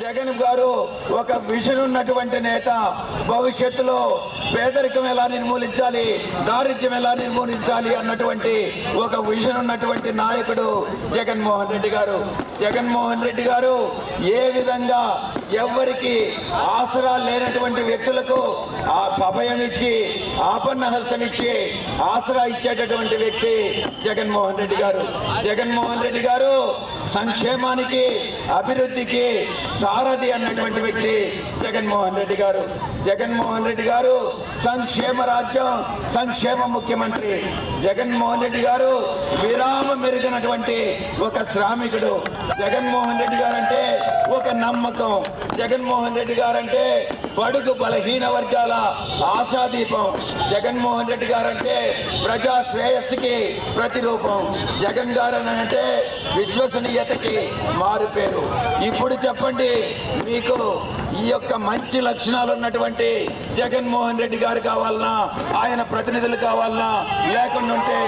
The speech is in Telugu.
జగన్ గారు ఒక విజన్ ఉన్నటువంటి నేత భవిష్యత్తులో పేదరికం ఎలా నిర్మూలించాలి దారిద్ర్యం ఎలా నిర్మూలించాలి అన్నటువంటి ఒక విజన్ ఉన్నటువంటి నాయకుడు జగన్మోహన్ రెడ్డి గారు. జగన్మోహన్ రెడ్డి గారు ఏ విధంగా ఎవ్వరికి ఆసరా లేనటువంటి వ్యక్తులకు ఆ అభయం ఇచ్చి ఆపన్న హస్తమిచ్చి ఆసరా ఇచ్చేటటువంటి వ్యక్తి జగన్మోహన్ రెడ్డి గారు. జగన్మోహన్ రెడ్డి గారు సంక్షేమానికి అభివృద్ధికి సారథి అన్నటువంటి వ్యక్తి జగన్మోహన్ రెడ్డి గారు. జగన్మోహన్ రెడ్డి గారు సంక్షేమ రాజ్యం సంక్షేమ ముఖ్యమంత్రి. జగన్మోహన్ రెడ్డి గారు విరామ మెరుగినటువంటి ఒక శ్రామికుడు. జగన్మోహన్ రెడ్డి గారు అంటే నమ్మకం. జగన్మోహన్ రెడ్డి గారు అంటే బడుగు బలహీన వర్గాల ఆశాదీపం. జగన్మోహన్ రెడ్డి గారు అంటే ప్రజా శ్రేయస్సుకి ప్రతిరూపం. జగన్ గారు అని అంటే విశ్వసనీయతకి మారు పేరు. ఇప్పుడు చెప్పండి మీకు ఈ యొక్క మంచి లక్షణాలు ఉన్నటువంటి జగన్మోహన్ రెడ్డి గారు కావాలన్నా ఆయన ప్రతినిధులు కావాలన్నా లేకుండా ఉంటే